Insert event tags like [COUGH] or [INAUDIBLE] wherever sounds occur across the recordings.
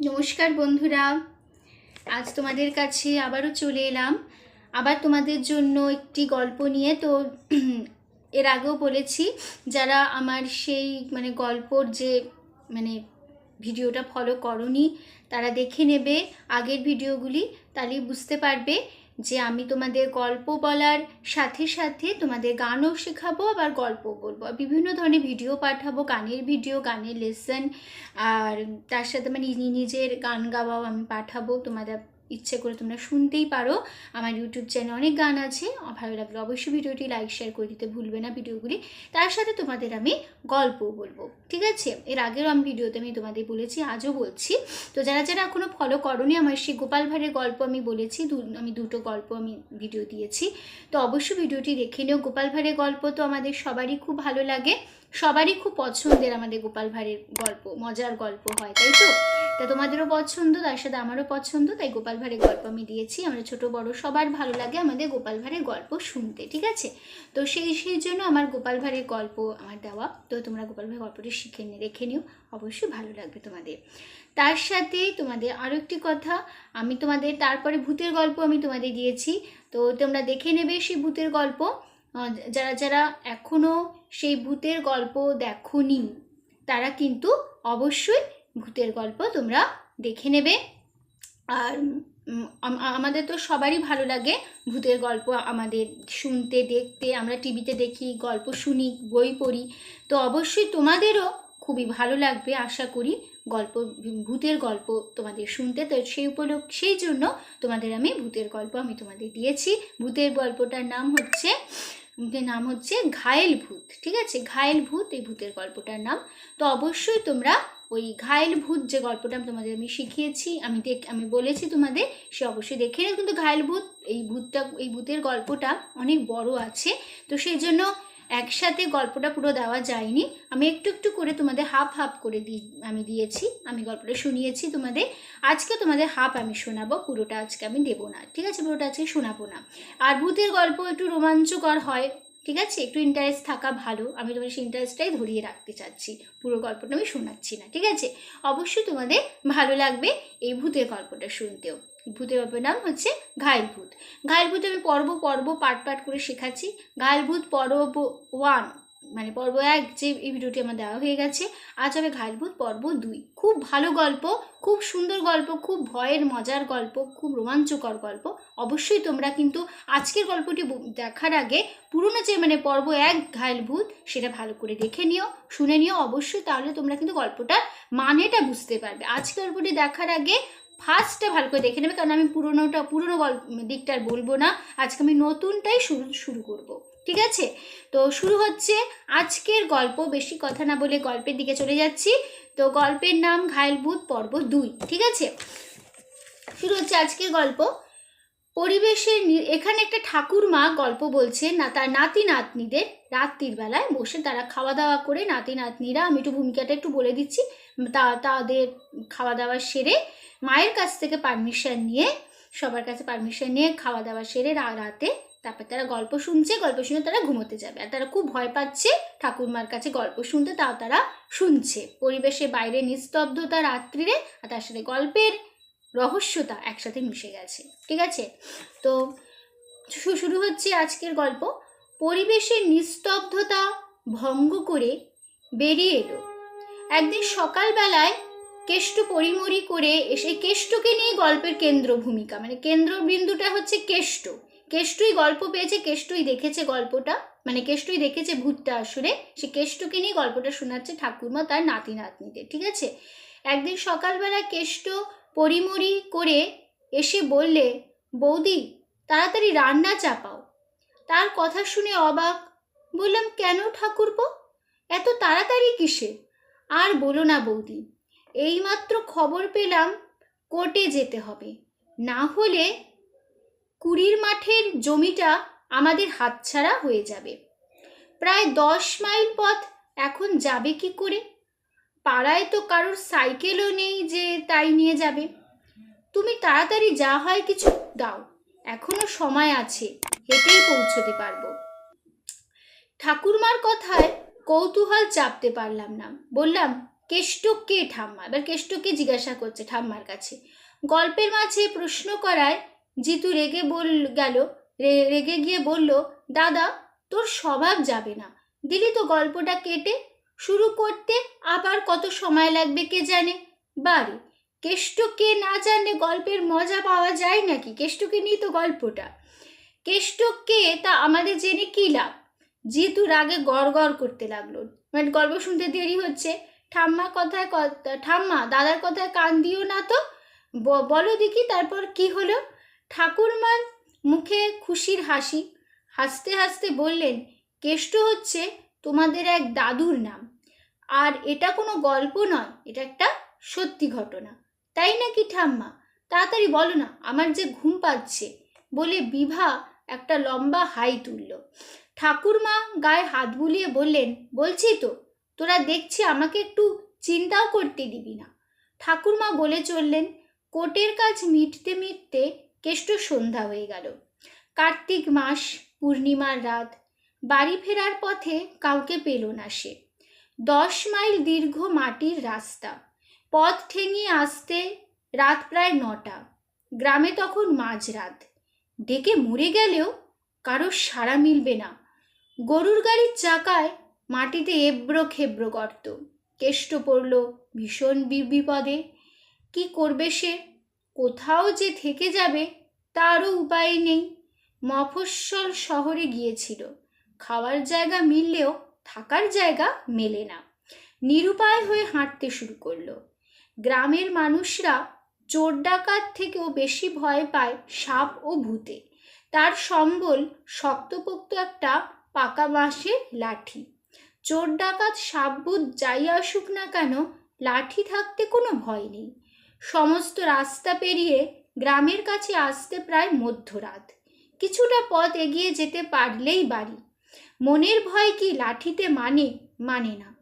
নমস্কার বন্ধুরা। আজ তোমাদের কাছে আবারও চলে এলাম। আবার তোমাদের জন্য একটি গল্প নিয়ে। তো [CLEARS THROAT] এর আগেও বলেছি, যারা আমার সেই মানে গল্পর যে মানে ভিডিওটা ফলো করনি, তারা দেখে নেবে। আগের ভিডিওগুলি তাহলেই বুঝতে পারবে। যে আমি তোমাদের গল্প বলার সাথে সাথে তোমাদের গানও শেখাবো, আবার গল্প বলব। বিভিন্ন ধরনের ভিডিও পাঠাবো, গানের ভিডিও গানের লেসন আর তার সাথে মানে নিজের গান গাওয়াও আমি পাঠাবো তোমাদের ইচ্ছে করে তোমরা শুনতেই পারো। আমার ইউটিউব চ্যানেলে অনেক গান আছে। ভালো লাগলে অবশ্যই ভিডিওটি লাইক শেয়ার করে দিতে ভুলবে না ভিডিওগুলি। তার সাথে তোমাদের আমি গল্প বলব, ঠিক আছে? এর আগেও আমি ভিডিওতে আমি তোমাদের বলেছি, আজও বলছি। তো যারা যারা এখনও ফলো করনি আমার সেই গোপাল ভাঁড়ের গল্প আমি বলেছি আমি দুটো গল্প আমি ভিডিও দিয়েছি। তো অবশ্যই ভিডিওটি দেখে নিও। গোপাল ভাঁড়ের গল্প তো আমাদের সবারই খুব ভালো লাগে। সবারই খুব পছন্দের আমাদের গোপাল ভাঁড়ের গল্প, মজার গল্প হয়, তাই তো? তা তোমাদেরও পছন্দ, তার সাথে আমারও পছন্দ, তাই গোপাল ভাঁড়ের গল্প আমি দিয়েছি। আমরা ছোট, বড়, সবার ভালো লাগে আমাদের গোপাল ভাঁড়ের গল্প শুনতে, ঠিক আছে? তো সেই সেই জন্য আমার গোপাল ভাঁড়ের গল্প আমার দেওয়া। তো তোমরা গোপাল ভাঁড়ের গল্পটি শিখে নিয়ে রেখে নিও, অবশ্যই ভালো লাগবে তোমাদের। তার সাথে তোমাদের আরও একটি কথা, আমি তোমাদের, তারপরে ভূতের গল্প আমি তোমাদের দিয়েছি। তো তোমরা দেখে নেবে সেই ভূতের গল্প। যারা যারা এখনও সেই ভূতের গল্প দেখোনি, তারা কিন্তু অবশ্যই ভূতের গল্প তোমরা দেখে নেবে। আর আমাদের তো সবারই ভালো লাগে ভূতের গল্প আমাদের শুনতে, দেখতে। আমরা টিভিতে দেখি, গল্প শুনি, বই পড়ি। তো অবশ্যই তোমাদেরও খুবই ভালো লাগবে আশা করি গল্প, ভূতের গল্প তোমাদের শুনতে। তো সেই উপলক্ষ, সেই জন্য তোমাদের আমি ভূতের গল্প আমি তোমাদের দিয়েছি। ভূতের গল্পটার নাম হচ্ছে নাম হচ্ছে ঘায়েল ভূত, ঠিক আছে? ঘায়েল ভূত, এই ভূতের গল্পটার নাম। তো অবশ্যই তোমরা ওই ঘায়েল ভূত যে গল্পটা তোমাদের, আমি শিখিয়েছি, আমি দেখ, আমি বলেছি তোমাদের, সে অবশ্যই দেখে কিন্তু ঘায়েল ভূত, এই ভূতটা, এই ভূতের গল্পটা অনেক বড় আছে। তো সেই জন্য একসাথে গল্পটা পুরো দেওয়া যায়নি। আমি একটু একটু করে তোমাদের হাফ হাফ করে দিই আমি দিয়েছি। আমি গল্পটা শুনিয়েছি তোমাদের। আজকে তোমাদের হাফ আমি শোনাবো, পুরোটা আজকে আমি দেবো না। ঠিক আছে? পুরোটা আজকে শোনাবো না। আর ভূতের গল্প একটু রোমাঞ্চকর হয়। ঠিক আছে? একটু ইন্টারেস্ট থাকা ভালো। আমি তোমার সেই ইন্টারেস্টটাই ধরিয়ে রাখতে চাচ্ছি। পুরো গল্পটা আমি শোনাচ্ছি না। ঠিক আছে? অবশ্যই তোমাদের ভালো লাগবে এই ভূতের গল্পটা শুনতেও। ভূতের গল্পের নাম হচ্ছে ঘায়েল ভূত ঘায়েল ভূত আমি পর্ব পর্ব পাট পাট করে শেখাচ্ছি। ঘায়েল ভূত পর্ব ওয়ান মানে পর্ব এক যে এই ভিডিওটি আমার দেওয়া হয়ে গেছে, আজ হবে ঘায়েল ভূত পর্ব দুই। খুব ভালো গল্প, খুব সুন্দর গল্প, খুব ভয়ের, মজার গল্প, খুব রোমাঞ্চকর গল্প। অবশ্যই তোমরা কিন্তু আজকের গল্পটি দেখার আগে পুরনো যে মানে পর্ব এক ঘায়েল ভূত সেটা ভালো করে দেখে নিও, শুনে নিও। অবশ্যই তাহলে তোমরা কিন্তু গল্পটার মানেটা বুঝতে পারবে। আজকের গল্পটি দেখার আগে ফার্স্টটা ভালো করে দেখে নেবে, কারণ আমি পুরোনোটা, পুরোনো গল্প দিকটা বলব না। আজকে আমি নতুনটাই শুরু শুরু করব, ঠিক আছে? তো শুরু হচ্ছে আজকের গল্প, বেশি কথা না বলে গল্পের দিকে চলে যাচ্ছি। তো গল্পের নাম ঘায়ল বুধ পর্ব দুই, ঠিক আছে? শুরু হচ্ছে আজকের গল্প। পরিবেশের এখানে একটা ঠাকুরমা গল্প বলছে, না, তার নাতি নাতনিদের রাত্রির বেলায় বসে তারা খাওয়া দাওয়া করে নাতি নাতনিরা আমি একটু ভূমিকাটা একটু বলে দিচ্ছি, তা, তাদের খাওয়া দাওয়া সেরে মায়ের কাছ থেকে পারমিশন নিয়ে, সবার কাছে পারমিশন নিয়ে খাওয়া দাওয়া সেরে রাতে তারপর তারা গল্প শুনছে, গল্প শুনে তারা ঘুমোতে যাবে। আর তারা খুব ভয় পাচ্ছে ঠাকুরমার কাছে গল্প শুনতে, তাও তারা শুনছে। পরিবেশের বাইরে নিস্তব্ধতা রাত্রিরে, আর তার সাথে গল্পের রহস্যতা একসাথে মিশে গেছে, ঠিক আছে? তো শুরু হচ্ছে আজকের গল্প। পরিবেশের নিস্তব্ধতা ভঙ্গ করে বেরিয়ে এলো। একদিন সকালবেলায় কেষ্ট পরিমরি করে এসে কেষ্টকে নিয়ে গল্পের কেন্দ্র ভূমিকা মানে কেন্দ্রবিন্দুটা হচ্ছে কেষ্ট। কেষ্টই গল্প পেয়েছে, কেষ্টই দেখেছে গল্পটা মানে কেষ্টই দেখেছে ভূতটা আসলে, সে কেষ্টকে নিয়ে গল্পটা শোনাচ্ছে ঠাকুরমা তার নাতি নাতনিদের ঠিক আছে? একদিন সকালবেলা কেষ্ট পরিমরি করে এসে বললে, বৌদি, তাড়াতাড়ি রান্না চাপাও। তার কথা শুনে অবাক বললাম, কেন ঠাকুরপো? এত তাড়াতাড়ি কিসে? আর বলো না বৌদি, এইমাত্র খবর পেলাম কোর্টে যেতে হবে। না হলে কুড়ির মাঠের জমিটা আমাদের হাতছাড়া হয়ে যাবে। প্রায় দশ মাইল পথ এখন যাবে কি করে? পাড়ায় তো কারোর সাইকেলও নেই যে তাই নিয়ে যাবে। তুমি তাড়াতাড়ি যা হয় কিছু দাও। এখনও সময় আছে, হেঁটেই পৌঁছতে পারব। ঠাকুরমার কথায় কৌতূহল চাপতে পারলাম না। বললাম, কেষ্ট কে ঠাম্মা? এবার কেষ্টকে জিজ্ঞাসা করছে ঠাম্মার কাছে। গল্পের মাঝে প্রশ্ন করায় জিতু রেগে বল, গেল। রেগে গিয়ে বলল, দাদা, তোর স্বভাব যাবে না। দিলি তো গল্পটা কেটে শুরু করতে আবার কত সময় লাগবে কে জানে? বারে কেষ্টকে না জানলে গল্পের মজা পাওয়া যায় নাকি? কেষ্টকে নিয়ে তো গল্পটা। কেষ্টকে তা আমাদের জেনে কী লাভ? জিতু রাগে গড় করতে লাগল। মানে গল্প শুনতে দেরি হচ্ছে। ঠাম্মা কথায় কথা ঠাম্মা, দাদার কথায় কান দিও না তো। বলো দেখি তারপর কি হলো? ঠাকুরমার মুখে খুশির হাসি। হাসতে হাসতে বললেন, কেষ্ট হচ্ছে তোমাদের এক দাদুর নাম। আর এটা কোনো গল্প নয়, এটা একটা সত্যি ঘটনা। তাই নাকি ঠাম্মা? তাড়াতাড়ি বলো না, আমার যে ঘুম পাচ্ছে বলে বিভা একটা লম্বা হাই তুলল। ঠাকুরমা গায়ে হাত বুলিয়ে বললেন, বলছি তো, তোরা দেখছি আমাকে একটু চিন্তাও করতে দিবি না। ঠাকুরমা বলে চললেন, কোটের কাজ মিটতে মিটতে কেষ্ট সন্ধ্যা হয়ে গেল। কার্তিক মাস, পূর্ণিমার রাত বাড়ি ফেরার পথে কাউকে পেল না সে। দশ মাইল দীর্ঘ মাটির রাস্তা। পথ ঠেঙিয়ে আসতে রাত প্রায় নটা। গ্রামে তখন মাঝরাত। ডেকে মরে গেলেও কারোর সাড়া মিলবে না। গরুর গাড়ির চাকায় মাটিতে এবড়ো খেবড়ো গর্ত। কেষ্ট পড়ল ভীষণ বিপদে। কি করবে সে? কোথাও যে থেকে যাবে তারও উপায় নেই। মফস্বল শহরে গিয়েছিল। খাওয়ার জায়গা মিললেও থাকার জায়গা মেলে না। নিরুপায় হয়ে হাঁটতে শুরু করল। গ্রামের মানুষরা চোর ডাকাত থেকেও বেশি ভয় পায় সাপ ও ভূতে। তার সম্বল শক্তপোক্ত একটা পাকা বাঁশের লাঠি। চোর ডাকাত সাবভূত যাই আসুক না কেন, লাঠি থাকতে কোনো ভয় নেই। সমস্ত রাস্তা পেরিয়ে গ্রামের কাছে আসতে প্রায় মধ্যরাত। কিছুটা পথ এগিয়ে যেতে পারলেই বাড়ি। মনের ভয় কি লাঠিতে মানে মানে না।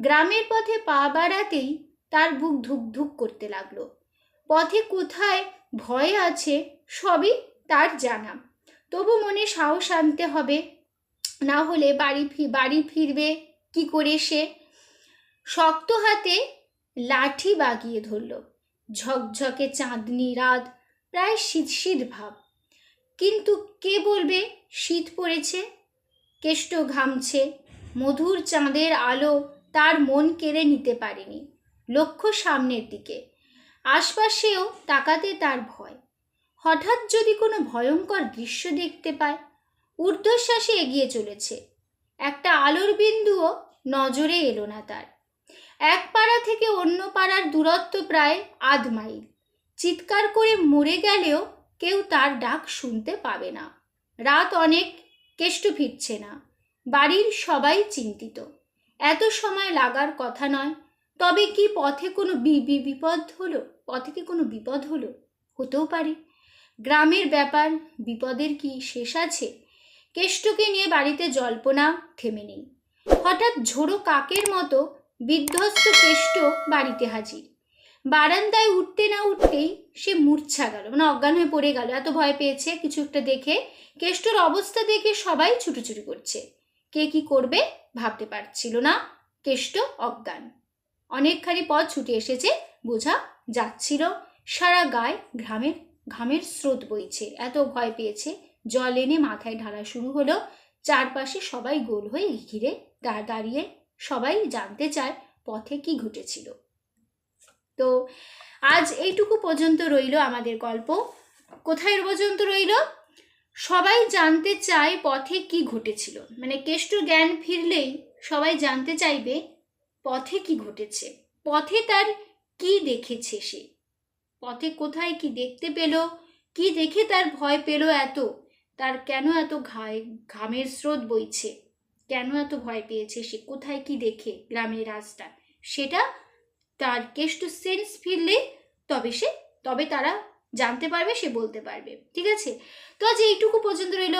গ্রামের পথে পা বাড়াতেই তার বুক ধুক ধুক করতে লাগল। পথে কোথায় ভয় আছে সবই তার জানা। তবু মনে সাহস আনতে হবে, না হলে বাড়ি ফি, বাড়ি ফিরবে কি করে সে? শক্ত হাতে লাঠি বাগিয়ে ধরল। ঝকঝকে চাঁদনি রাত, প্রায় শীত শীত ভাব। কিন্তু কে বলবে শীত পড়েছে? কেষ্ট ঘামছে। মধুর চাঁদের আলো তার মন কেড়ে নিতে পারেনি। লক্ষ্য সামনের দিকে। আশপাশেও তাকাতে তার ভয়। হঠাৎ যদি কোনো ভয়ঙ্কর দৃশ্য দেখতে পায়, ঊর্ধ্বশ্বাসে এগিয়ে চলেছে। একটা আলোর বিন্দুও নজরে এলো না তার। এক পাড়া থেকে অন্য পাড়ার দূরত্ব প্রায় আধ মাইল। চিৎকার করে মরে গেলেও কেউ তার ডাক শুনতে পাবে না। রাত অনেক কেষ্ট ফিরছে না। বাড়ির সবাই চিন্তিত। এত সময় লাগার কথা নয়, তবে কি পথে কোনো বিপদ হলো? পথে কি কোনো বিপদ হলো? হতেও পারে। গ্রামের ব্যাপার, বিপদের কি শেষ আছে? কেষ্টকে নিয়ে বাড়িতে জল্পনা, থেমে নেই। হঠাৎ ঝোড়ো কাকের মতো বিধ্বস্ত কেষ্ট বাড়িতে হাজির। বারান্দায় উঠতে না উঠতেই সে মূর্ছা গেল মানে অজ্ঞান হয়ে পড়ে গেল। এত ভয় পেয়েছে কিছু একটা দেখে। কেষ্টর অবস্থা দেখে সবাই ছুটোছুটি করছে। কে কি করবে ভাবতে পারছিল না। কেষ্ট অজ্ঞান। অনেকখানি পথ ছুটে এসেছে, বোঝা যাচ্ছিল। সারা গায়ে ঘামের ঘামের স্রোত বইছে। এত ভয় পেয়েছে। জল এনে মাথায় ঢালা শুরু হলো। চারপাশে সবাই গোল হয়ে ঘিরে দাঁড়িয়ে সবাই জানতে চায় পথে কি ঘটেছিল। তো আজ এইটুকু পর্যন্ত রইল আমাদের গল্প। কোথায় পর্যন্ত রইল? সবাই জানতে চায় পথে কি ঘটেছিল। মানে কেষ্ট জ্ঞান ফিরলেই সবাই জানতে চাইবে পথে কি ঘটেছে। পথে তার কি দেখেছে সে? পথে কোথায় কি দেখতে পেল? কি দেখে তার ভয় পেল এত? তার কেন এত ঘায়, ঘামের স্রোত বইছে? কেন এত ভয় পেয়েছে সে? কোথায় কি দেখে গ্রামের রাস্তা সেটা তার কেষ্ট সেন্স ফিরলে তবে সে, তবে তারা জানতে পারবে, সে বলতে পারবে। ঠিক আছে? তো আজ এইটুকু পর্যন্ত রইল।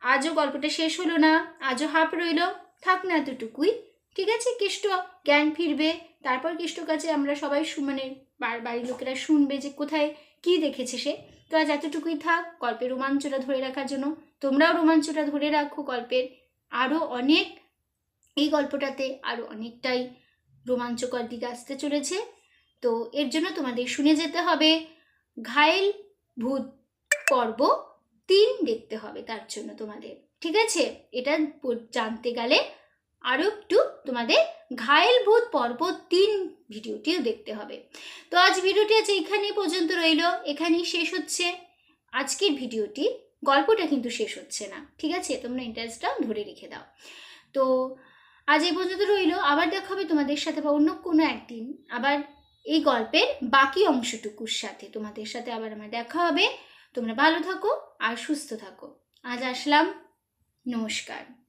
আজও গল্পটা শেষ হলো না। আজও হাফ রইল। থাক না এতটুকুই। ঠিক আছে? কেষ্ট জ্ঞান ফিরবে। তারপর কেষ্টর কাছে আমরা সবাই মানে বাড়ির লোকেরা শুনবে যে কোথায় কি দেখেছে সে। তো আজ এতটুকুই থাক। গল্পের রোমাঞ্চটা ধরে রাখার জন্য। তোমরাও রোমাঞ্চটা ধরে রাখো গল্পের। আরও অনেক এই গল্পটাতে আরও অনেকটাই রোমাঞ্চকর দিকে আসতে চলেছে। তো এর জন্য তোমাদের শুনে যেতে হবে, ঘায়েল ভূত পর্ব তিন দেখতে হবে তার জন্য তোমাদের। ঠিক আছে? এটা জানতে গেলে আরও একটু তোমাদের ঘায়েল ভূত পর্ব তিন ভিডিওটিও দেখতে হবে। তো আজ ভিডিওটি আজ এইখানে পর্যন্ত রইল। এখানেই শেষ হচ্ছে। আজকের ভিডিওটি, গল্পটা কিন্তু শেষ হচ্ছে না। ঠিক আছে? তোমরা ইন্টারেস্টটা ধরে রেখে দাও। তো আজ এই পর্যন্ত রইল। আবার দেখা হবে তোমাদের সাথে বা অন্য কোনো একদিন। আবার এই গল্পের বাকি অংশটুকুর সাথে। তোমাদের সাথে আবার আমার দেখা হবে। তোমরা ভালো থাকো আর সুস্থ থাকো। আজ আসলাম। নমস্কার।